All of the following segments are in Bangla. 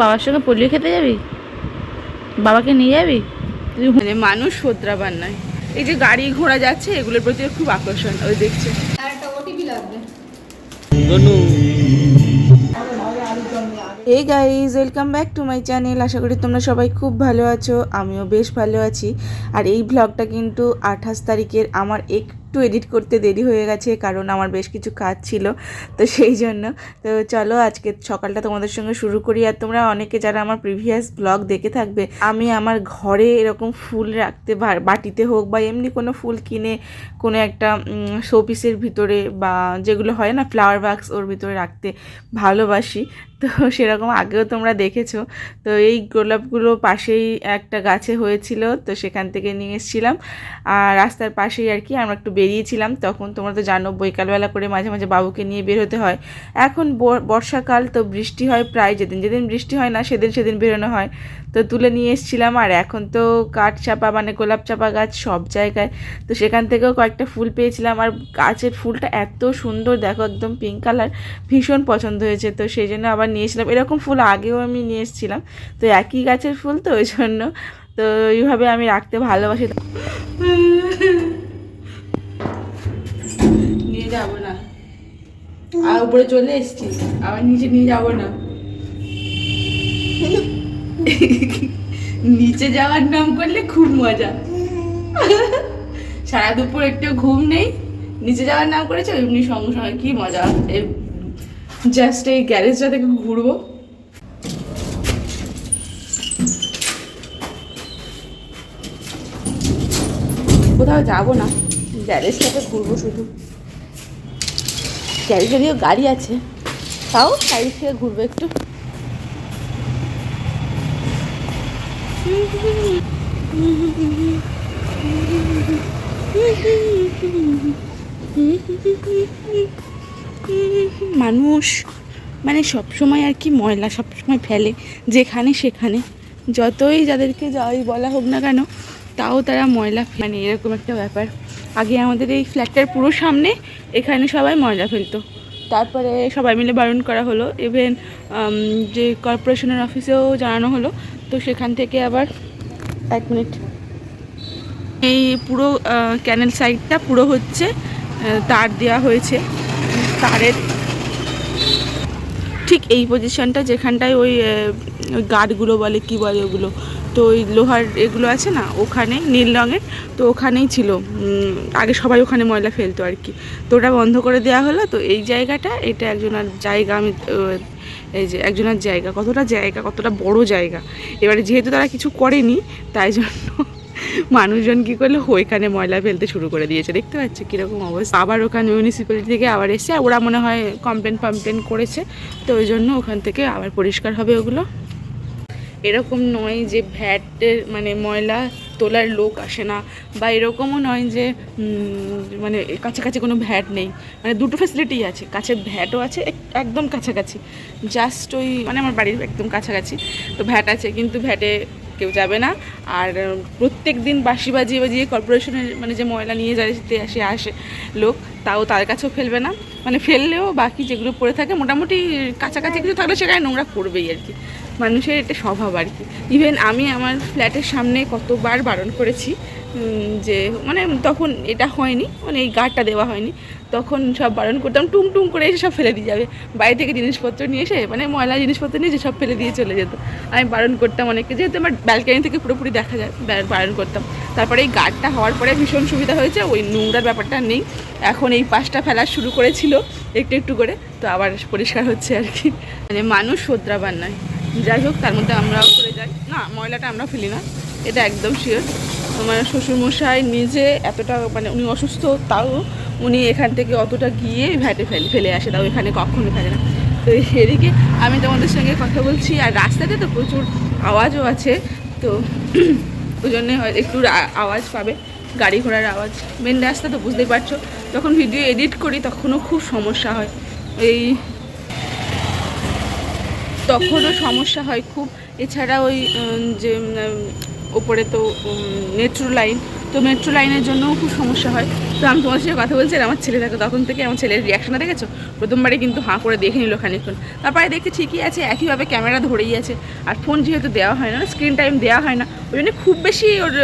বাবার সঙ্গে পোলিও খেতে যাবি? বাবাকে নিয়ে যাবি? তুই মানে মানুষ শোধরাবার নয়। এই যে গাড়ি ঘোড়া যাচ্ছে এগুলোর প্রতি খুব আকর্ষণ ওই দেখছে। এই guys welcome back to my channel আশা করি তোমরা সবাই খুব ভালো আছো আমিও বেশ ভালো আছি। আর এই ব্লগটা কিন্তু আঠাশ তারিখের আমার একটু এডিট করতে দেরি হয়ে গেছে, কারণ আমার বেশ কিছু কাজ ছিল, তো সেই জন্য। তো চলো আজকে সকালটা তোমাদের সঙ্গে শুরু করি, আর তোমরা অনেকে যারা আমার প্রিভিয়াস ব্লগ দেখে থাকবে, আমি আমার ঘরে এরকম ফুল রাখতে বাটিতে হোক বা এমনি কোনো ফুল কিনে কোনো একটা শোপিসের ভিতরে বা যেগুলো হয় না ফ্লাওয়ার বাক্স ওর ভিতরে রাখতে ভালোবাসি। তো সেরকম আগেও তোমরা দেখেছ, তো এই গোলাপগুলো পাশেই একটা গাছে হয়েছিল, তো সেখান থেকে নিয়ে এসেছিলাম। আর রাস্তার পাশেই আর কি, আমরা একটু বেরিয়েছিলাম, তখন তোমরা তো জানো বৈকালবেলা করে মাঝে মাঝে বাবুকে নিয়ে বের হতে হয়। এখন বর্ষাকাল তো বৃষ্টি হয় প্রায়, যেদিন যেদিন বৃষ্টি হয় না সেদিন সেদিন বেরোনো হয়। তো তুলে নিয়ে এসেছিলাম, আর এখন তো কাঠ চাপা মানে গোলাপ চাপা গাছ সব জায়গায়। তো সেখান থেকেও কয়েকটা ফুল পেয়েছিলাম, আর গাছের ফুলটা এত সুন্দর, দেখো একদম পিঙ্ক কালার ভীষণ পছন্দ হয়েছে। তো সেই জন্য আবার নিয়েছিলাম এরকম ফুল আগেও আমি নিয়ে এসেছিলাম। তো একই গাছের ফুল তো, ওই জন্য। তো এইভাবে আমি রাখতে ভালোবাসি। যাব না। আর উপরে চলে এসেছি, আবার নিচে নিয়ে যাব না। নিচে যাওয়ার নাম করলে খুব মজা। সারা দুপুর একটু ঘুম নেই, নিচে যাওয়ার নাম করেছে, এমনি সঙ্গে সঙ্গে কি মজা। জাস্ট এই গ্যারেজটা থেকে ঘুরবো। কোথাও যাব না গ্যারেজটাতে ঘুরবো শুধু। যদিও গাড়ি আছে। তাও সাইড থেকে ঘুরবো একটু। মানুষ মানে সব সময় আর কি ময়লা সব সময় ফেলে, যেখানে সেখানে। যতই যাদেরকে যাই বলা হোক না কেন, তাও তারা ময়লা মানে এরকম একটা ব্যাপার। আগে আমাদের এই ফ্ল্যাটটার পুরো সামনে এখানে সবাই ময়লা ফেলতো। তারপরে সবাই মিলে বারণ করা হলো। ইভেন যে কর্পোরেশনের অফিসেও জানানো হলো। তো সেখান থেকে আবার এক মিনিট। এই পুরো ক্যানেল সাইডটা পুরো হচ্ছে তার দেওয়া হয়েছে, তারের। ঠিক এই পজিশনটা যেখানটায় ওই গার্ডগুলো বলে, কি বলে ওগুলো তো ওই লোহার এগুলো আছে না, ওখানে, নীল রঙের, তো ওখানেই ছিল। আগে সবাই ওখানে ময়লা ফেলতো আর কি। তো ওটা বন্ধ করে দেওয়া হলো, তো এই জায়গাটা, এটা একজনের জায়গা, আমি এই যে একজনের জায়গা, কতটা জায়গা, কতটা বড় জায়গা। এবারে যেহেতু তারা কিছু করেনি, তাই জন্য মানুষজন কী করল, ওইখানে ময়লা ফেলতে শুরু করে দিয়েছে। দেখতে পাচ্ছ কীরকম অবস্থা। আবার ওখানে মিউনিসিপ্যালিটি থেকে আবার এসে ওরা মনে হয় কমপ্লেন ফমপ্লেন করেছে, তো ওই জন্য ওখান থেকে আবার পরিষ্কার হবে ওগুলো। এরকম নয় যে ভ্যাটের মানে ময়লা তোলার লোক আসে না, বা এরকমও নয় যে মানে কাছাকাছি কোনো ভ্যাট নেই। মানে দুটো ফ্যাসিলিটি আছে কাছে ভ্যাটও আছে একদম কাছাকাছি। জাস্ট ওই মানে আমার বাড়ির একদম কাছাকাছি। তো ভ্যাট আছে, কিন্তু ভ্যাটে কেউ যাবে না। আর প্রত্যেক দিন বাঁশি বাজিয়ে বাজিয়ে কর্পোরেশনের মানে যে ময়লা নিয়ে যায় যাতে আসে আসে লোক, তাও তার কাছেও ফেলবে না। মানে ফেললেও বাকি যেগুলো পড়ে থাকে, মোটামুটি কাছাকাছি কিছু থাকলে সেখানে নোংরা করবেই আর কি। মানুষের এটা স্বভাব আর কি। ইভেন আমি আমার ফ্ল্যাটের সামনে কতবার বারণ করেছি যে মানে তখন এটা হয়নি মানে এই গার্ডটা দেওয়া হয়নি। তখন সব বারণ করতাম টুম টুম করে এসে সব ফেলে দিয়ে যাবে। বাইরে থেকে জিনিসপত্র নিয়ে এসে মানে ময়লা জিনিসপত্র নিয়ে এসে সব ফেলে দিয়ে চলে যেত। আমি বারণ করতাম অনেককে, যেহেতু আমার ব্যালকানি থেকে পুরোপুরি দেখা যায় বারণ করতাম। তারপরে এই গার্ডটা হওয়ার পরে ভীষণ সুবিধা হয়েছে, ওই নোংরার ব্যাপারটা নেই। এখন এই পাশটা ফেলা শুরু করেছিল, একটু একটু করে, তো আবার পরিষ্কার হচ্ছে আর কি। মানে মানুষ শোধরাবার নয়। যাই হোক, তার মধ্যে আমরাও করে যাই। না, ময়লাটা আমরা ফেলি না। এটা একদম শিওর আমার শ্বশুরমশাই নিজে এতটা মানে উনি অসুস্থ, তাও উনি এখান থেকে অতটা গিয়ে ভ্যাটে ফেলে ফেলে আসে। তাও এখানে কখনো ফেলে না। তো এদিকে আমি তোমাদের সঙ্গে কথা বলছি, আর রাস্তাতে তো প্রচুর আওয়াজও আছে। তো ওই জন্যে একটু আওয়াজ পাবে। গাড়ি ঘোড়ার আওয়াজ। মেন রাস্তা তো বুঝতেই পারছ। যখন ভিডিও এডিট করি, তখনও খুব সমস্যা হয়। এই তখনও সমস্যা হয় খুব। এছাড়া ওই যে ওপরে তো মেট্রো লাইন তো মেট্রো লাইনের জন্যও খুব সমস্যা হয়। তো আমি তোমার সাথে কথা বলছি আমার ছেলে থাকে তখন থেকে আমার ছেলের রিয়াকশনটা দেখেছ? প্রথমবারে কিন্তু হাঁ করে দেখে নিল খানিকক্ষণ। তারপরে দেখতে ঠিকই আছে, একইভাবে ক্যামেরা ধরেই আছে। আর ফোন যেহেতু দেওয়া হয় না স্ক্রিন টাইম দেওয়া হয় না, ওই জন্য খুব বেশি ওর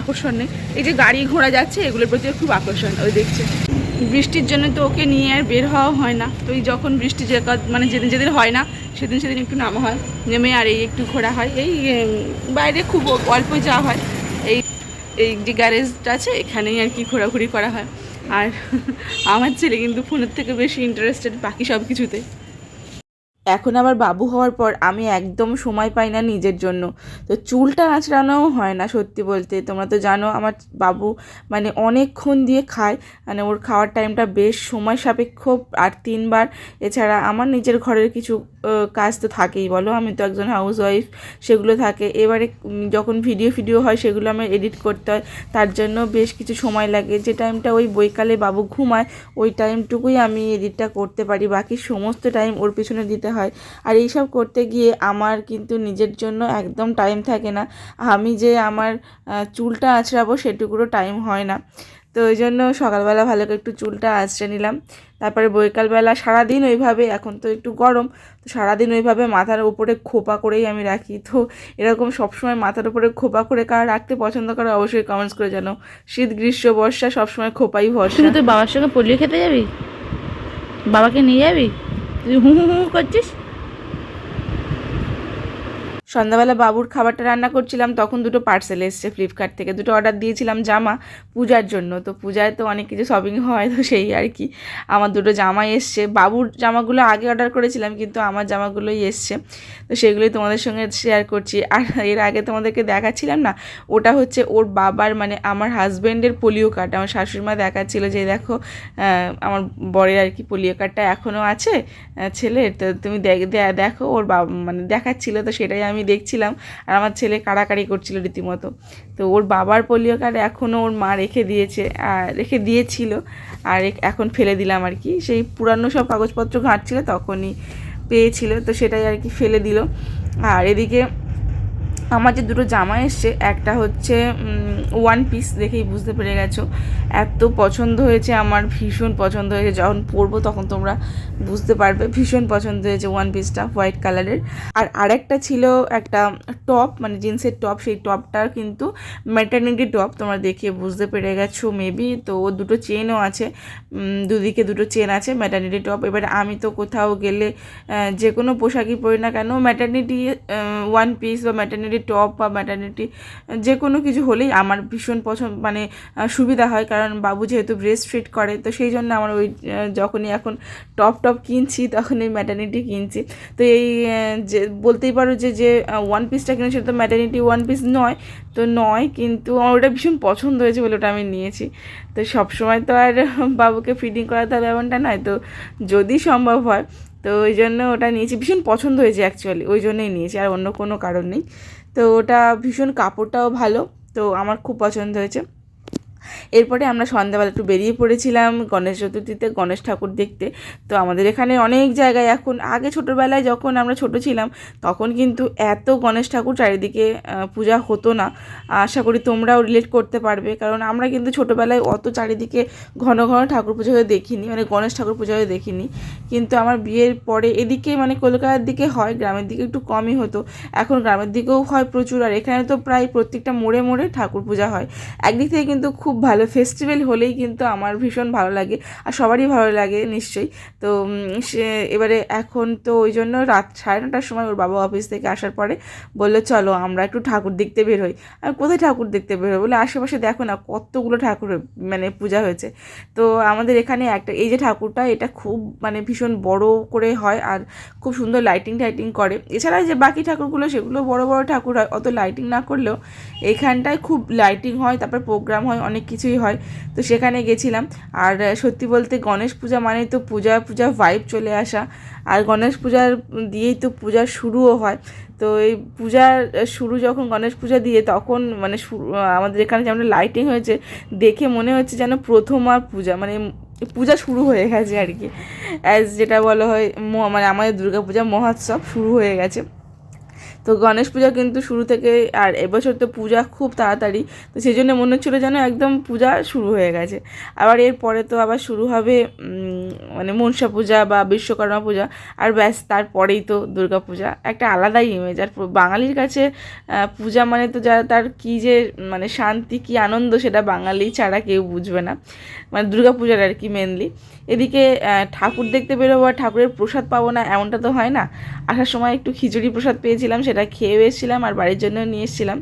আকর্ষণ নেই। এই যে গাড়ি ঘোড়া যাচ্ছে, এগুলোর প্রতি খুব আকর্ষণ ওই দেখছে। বৃষ্টির জন্য তো ওকে নিয়ে আর বের হওয়া হয় না। তো এই যখন বৃষ্টি যে মানে যেদিন যেদিন হয় না, সেদিন সেদিন একটু নামা হয়, নেমে আর এই একটু ঘোরা হয়। এই বাইরে খুব অল্প যাওয়া হয়। এই এই যে গ্যারেজটা আছে, এখানেই আর কি ঘোরাঘুরি করা হয়। আর আমার ছেলে কিন্তু ফোনের থেকে বেশি ইন্টারেস্টেড বাকি সব কিছুতে এখন আবার বাবু হওয়ার পর আমি একদম সময় পাই না নিজের জন্য। তো চুলটা আঁচড়ানোও হয় না সত্যি বলতে। তোমরা তো জানো আমার বাবু মানে অনেকক্ষণ দিয়ে খায়। মানে ওর খাওয়ার টাইমটা বেশ সময় সাপেক্ষ আর তিনবার। এছাড়া আমার নিজের ঘরের কিছু কাজ তো থাকেই বলো। আমি তো একজন হাউস ওয়াইফ সেগুলো থাকে। এবারে যখন ভিডিও ফিডিও হয় সেগুলো আমার এডিট করতে হয়। তার জন্য বেশ কিছু সময় লাগে। যে টাইমটা ওই বৈকালে বাবু ঘুমায়, ওই টাইমটুকুই আমি এডিটটা করতে পারি। বাকি সমস্ত টাইম ওর পিছনে দিতে হয়। আর এইসব করতে গিয়ে আমার কিন্তু নিজের জন্য একদম টাইম থাকে না। আমি যে আমার চুলটা আঁচড়াবো সেটুকুরও টাইম হয় না। তো ওই জন্য সকালবেলা ভালো করে একটু চুলটা আঁচড়ে নিলাম। তারপরে বৈকালবেলা সারাদিন ওইভাবে, এখন তো একটু গরম, তো সারাদিন ওইভাবে মাথার উপরে খোপা করেই আমি রাখি। তো এরকম সবসময় মাথার উপরে খোপা করে কারা রাখতে পছন্দ করে অবশ্যই কমেন্টস করে জানো শীত, গ্রীষ্ম, বর্ষা সবসময় খোপাই ভরসা। তুই বাবার সঙ্গে পোলিও খেতে যাবি? বাবাকে নিয়ে যাবি? তুই হু হু হু করছিস সন্ধ্যাবেলা বাবুর খাবারটা রান্না করছিলাম, তখন দুটো পার্সেল এসছে ফ্লিপকার্ট থেকে। দুটো অর্ডার দিয়েছিলাম জামা পূজার জন্য। তো পূজায় তো অনেক কিছু শপিং হয়, তো সেই আর কি। আমার দুটো জামা এসছে। বাবুর জামাগুলো আগে অর্ডার করেছিলাম, কিন্তু আমার জামাগুলোই এসছে। তো সেগুলোই তোমাদের সঙ্গে শেয়ার করছি। আর এর আগে তোমাদেরকে দেখাচ্ছিলাম না, ওটা হচ্ছে ওর বাবার মানে আমার হাজব্যান্ডের পোলিও কার্ড আমার শাশুড়িমা দেখাচ্ছিল যে, দেখো আমার বরের আর কি পোলিও কার্ডটা এখনও আছে ছেলের। তো তুমি দেখো, ওর বাবা মানে দেখাচ্ছিল। তো সেটাই আমি দেখছিলাম আর আমার ছেলে কাড়াকাড়ি করছিল রীতিমতো। তো ওর বাবার পোলিও কার্ড এখনও ওর মা রেখে দিয়েছে রেখে দিয়েছিল আর এখন ফেলে দিলাম আর কি। সেই পুরানো সব কাগজপত্র ঘাঁটছিল তখনই পেয়েছিল, তো সেটাই আর কি ফেলে দিল। আর এদিকে আমার যে দুটো জামা এসছে, একটা হচ্ছে ওয়ান পিস দেখেই বুঝতে পেরে গেছো। এত পছন্দ হয়েছে, আমার ভীষণ পছন্দ হয়েছে। যখন পরবো তখন তোমরা বুঝতে পারবে, ভীষণ পছন্দ হয়েছে ওয়ান পিসটা হোয়াইট কালারের আর আরেকটা ছিল একটা টপ মানে জিন্সের টপ সেই টপটার কিন্তু ম্যাটার্নিটি টপ তোমরা দেখে বুঝতে পেরে গেছো মেবি তো ও দুটো চেনও আছে দুদিকে দুটো চেন আছে ম্যাটার্নিটি টপ এবারে আমি তো কোথাও গেলে যে কোনো পোশাকই পরি না কেন ম্যাটার্নিটি ওয়ান পিস বা ম্যাটার্নিটি টপ বা ম্যাটার্নিটি যে কোনো কিছু হলেই আমার ভীষণ পছন্দ মানে সুবিধা হয়। কারণ বাবু যেহেতু ব্রেস্ট ফিট করে, তো সেই জন্য আমার ওই যখনই এখন টপ টপ কিনছি তখন এই ম্যাটার্নিটি কিনছি। তো এই যে, বলতেই পারো যে যে ওয়ান পিসটা কিনেছি সেটা তো ম্যাটার্নিটি ওয়ান পিস নয়, তো নয়, কিন্তু আমার ওটা ভীষণ পছন্দ হয়েছে বলে ওটা আমি নিয়েছি। তো সব সময় তো আর বাবুকে ফিডিং করাতে হবে এমনটা নয়, তো যদি সম্ভব হয়, তো ওই জন্য ওটা নিয়েছি। ভীষণ পছন্দ হয়েছে অ্যাকচুয়ালি ওই জন্যই নিয়েছি, আর অন্য কোনো কারণ নেই। তো ওটা ভীষণ কাপড়টাও ভালো তো আমার খুব পছন্দ হয়েছে। এরপরে আমরা সন্ধ্যাবেলা একটু বেরিয়ে পড়েছিলাম গণেশ চতুর্থীতে, গণেশ ঠাকুর দেখতে। তো আমাদের এখানে অনেক জায়গায় এখন, আগে ছোটোবেলায় যখন আমরা ছোট ছিলাম, তখন কিন্তু এত গণেশ ঠাকুর চারিদিকে পূজা হতো না। আশা করি তোমরাও রিলেট করতে পারবে, কারণ আমরা কিন্তু ছোটোবেলায় অত চারিদিকে ঘন ঘন ঠাকুর পুজো হয়ে দেখিনি মানে গণেশ ঠাকুর পুজো হয়ে দেখিনি। কিন্তু আমার বিয়ের পরে এদিকে মানে কলকাতার দিকে হয়, গ্রামের দিকে একটু কমই হতো। এখন গ্রামের দিকেও হয় প্রচুর, আর এখানে তো প্রায় প্রত্যেকটা মোড়ে মোড়ে ঠাকুর পূজা হয়। একদিক থেকে কিন্তু খুব ভালো ফেস্টিভ্যাল হলেই কিন্তু আমার ভীষণ ভালো লাগে। আর সবারই ভালো লাগে নিশ্চয়ই। তো সে, এবারে এখন তো ওই জন্য রাত সাড়ে নটার সময় ওর বাবা অফিস থেকে আসার পরে বলল, চলো আমরা একটু ঠাকুর দেখতে বের হই। আর কোথায় ঠাকুর দেখতে বের হই বলে আশেপাশে দেখো না, কতগুলো ঠাকুর মানে পূজা হয়েছে। তো আমাদের এখানে একটা, এই যে ঠাকুরটা, এটা খুব মানে ভীষণ বড় করে হয় আর খুব সুন্দর লাইটিং টাইটিং করে। এছাড়া যে বাকি ঠাকুরগুলো, সেগুলো বড় বড় ঠাকুর হয়, অত লাইটিং না করলেও এখানটায় খুব লাইটিং হয়, তারপর প্রোগ্রাম হয়, অনেক কিছুই হয়। তো সেখানে গেছিলাম। আর সত্যি বলতে গণেশ পূজা মানেই তো পূজা পূজা ভাইব চলে আসা। আর গণেশ পূজার দিয়েই তো পূজা শুরুও হয়। তো এই পূজার শুরু যখন গণেশ পূজা দিয়ে তখন মানে আমাদের এখানে যেমন লাইটিং হয়েছে, দেখে মনে হচ্ছে যেন প্রথম আর পূজা মানে পূজা শুরু হয়ে গেছে আর কি। অ্যাজ যেটা বলা হয় মানে আমাদের দুর্গা পূজা মহোৎসব শুরু হয়ে গেছে। তো গণেশ পূজা কিন্তু শুরু থেকে আর এবছর তো পূজা খুব তাড়াতাড়ি, তো সেই জন্য মনে হচ্ছিল যেন একদম পূজা শুরু হয়ে গেছে। আবার এরপরে তো আবার শুরু হবে মানে মনসা পূজা বা বিশ্বকর্মা পূজা, আর ব্যাস তারপরেই তো দুর্গা পূজা। একটা আলাদাই ইমেজ আর বাঙালির কাছে পূজা মানে তো যা তার কী যে মানে শান্তি, কী আনন্দ সেটা বাঙালি ছাড়া কেউ বুঝবে না। মানে দুর্গা পূজার আর কি মেনলি এদিকে ঠাকুর দেখতে বেরোবো, আর ঠাকুরের প্রসাদ পাবো না, এমনটা তো হয় না। আসার সময় একটু খিচুড়ি প্রসাদ পেয়েছিলাম সেটা খেয়েও এসেছিলাম আর বাড়ির জন্য নিয়ে এসেছিলাম।